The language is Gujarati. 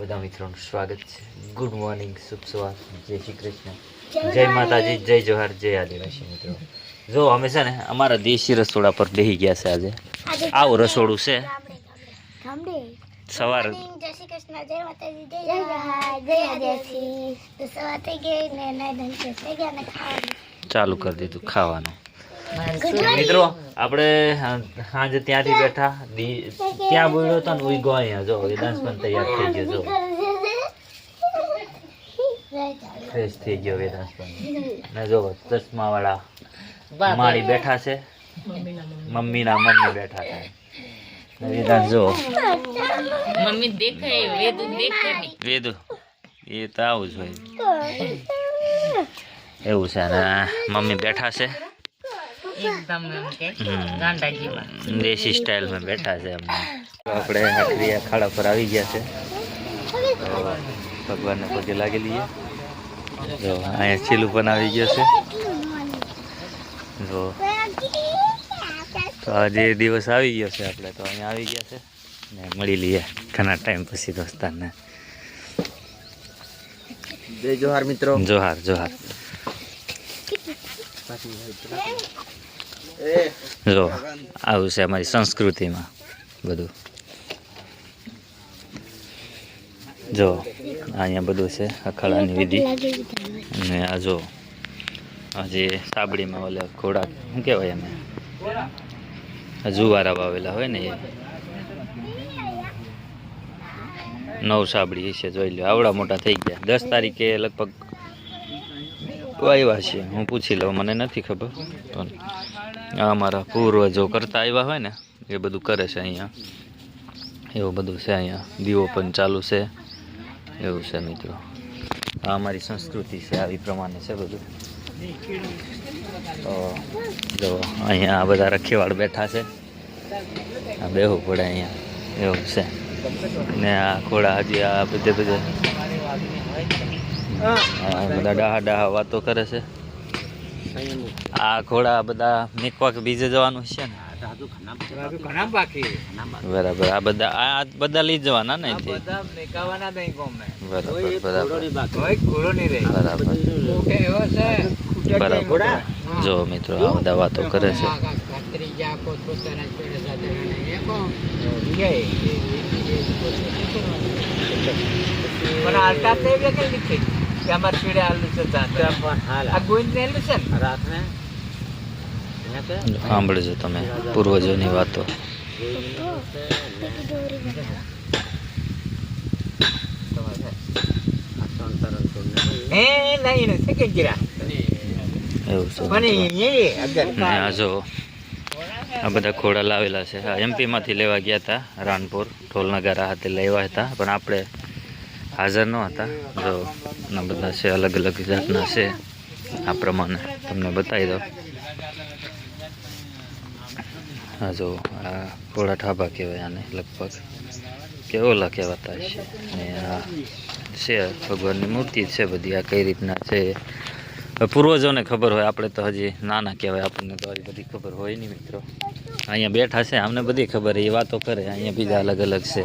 બધા મિત્રોનું સ્વાગત છે. ગુડ મોર્નિંગ શુભ સવાર. જય શ્રી કૃષ્ણ. જય માતાજી. જય જોહાર જય આદિવાસી મિત્રો. જો અમે છે ને અમારા દેશી રસોડા પર બેસી ગયા છે આજે. આવું રસોડું છે. સવાર જય શ્રી કૃષ્ણ જય માતાજી જય જવાહર જય આદિવાસી. સવાર થઈ ગઈ ને નાઈ ધોઈને થઈ ગયા ને ખાવાનું. ચાલુ કરી દીધું ખાવાનું. મિત્રો આપણે સાંજે ત્યાંથી બેઠા. ત્યાં બોલ્યો હતો ને ઉઈ અહીંયા. જો ડાન્સ પણ તૈયાર થઈ ગયો. જો. ફ્રેશ થઈ ગયો વેદાંશ પણ. ને જો ચશ્મા વાળા મારી બેઠા છે. મમ્મીના મમ્મી બેઠા છે. ને વેદાંશ જો. મમ્મી દેખાય વેદુ દેખાય વેદુ એ તો આવું જ હોય. એવું છે ને મમ્મી બેઠા છે. એકદમ એમ કે ગાંડા જેવા દેશી સ્ટાઇલમાં બેઠા છે આપણે આખરી આ ખાડા પર આવી ગયા છે. તો ભગવાનને પગે લાગેલી છે જો અહીંયા ચીલું પણ આવી ગયો છે. જો. તો આજે દિવસ આવી ગયો છે આપણે તો અહીંયા આવી ગયા છે. ને મળી લઈએ ઘણા ટાઈમ પછી દોસ્તારને. જય જોહાર મિત્રો. જોહાર જોહાર. જો, આવું છે અમારી સંસ્કૃતિમાં બધું. જો, અહીંયા બધું છે, અખાડાની વિધિ. અને આ જો હજી સાબડીમાં ઓલે ઘોડા, શું કહેવાય અમે જુવારા વાવેલા હોય ને એ. નવ સાબડી છે જોઈ લો આવડા મોટા થઈ ગયા. દસ તારીખે લગભગ વાયવા છે હું પૂછી લઉં, મને નથી ખબર. પણ અમારા પૂર્વજો કરતા આવ્યા હોય ને, એ બધું કરે છે અહીંયા. એવું બધું છે અહીંયા. દીવો પણ ચાલુ છે. એવું છે મિત્રો. આ અમારી સંસ્કૃતિ છે, આવી પ્રમાણે છે બધું. તો જો અહીંયા આ બધા રખેવાળ બેઠા છે. આ બેહવું પડે અહીંયા. એવું છે. ને આ ખોડા હજી આ બધે બધે. બધા ડાહા ડાહા વાતો કરે છે. આ ઘોડા બધા મેકવા બીજે જવાનું છે ને. આ બધા બધા લઈ જવાના ને બરાબર જો મિત્રો, આ બધા વાતો કરે છે. પણ કે અમાર પીડે હાલું છે આ ગોવિંદ રહેલું છે ને? રાતને? સાંભળજો તમે પૂર્વજોની વાતો. આ જો આ બધા ખોડા લાવેલા છે. હા એમપીમાંથી લેવા ગયા હતા રાણપુર ઢોલ નગારા હાથે લેવા હતા. પણ આપણે હાજર ન હતા. જો, ના બધા છે, અલગ અલગ જાતના છે. આ પ્રમાણે તમને બતાવી દો હા જો, આ ઘોડા ઠાબા કહેવાય આને લગભગ. કે ઓલા કહેવાતા છે અને આ છે, ભગવાનની મૂર્તિ છે બધી, આ કઈ રીતના છે પૂર્વજોને ખબર હોય, આપણે તો હજી નાના કહેવાય, આપણને તો હજી બધી ખબર હોય નહીં મિત્રો. અહીંયા બેઠા છે, અમને બધી ખબર, એ વાતો કરે, અહીંયા બીજા અલગ અલગ છે.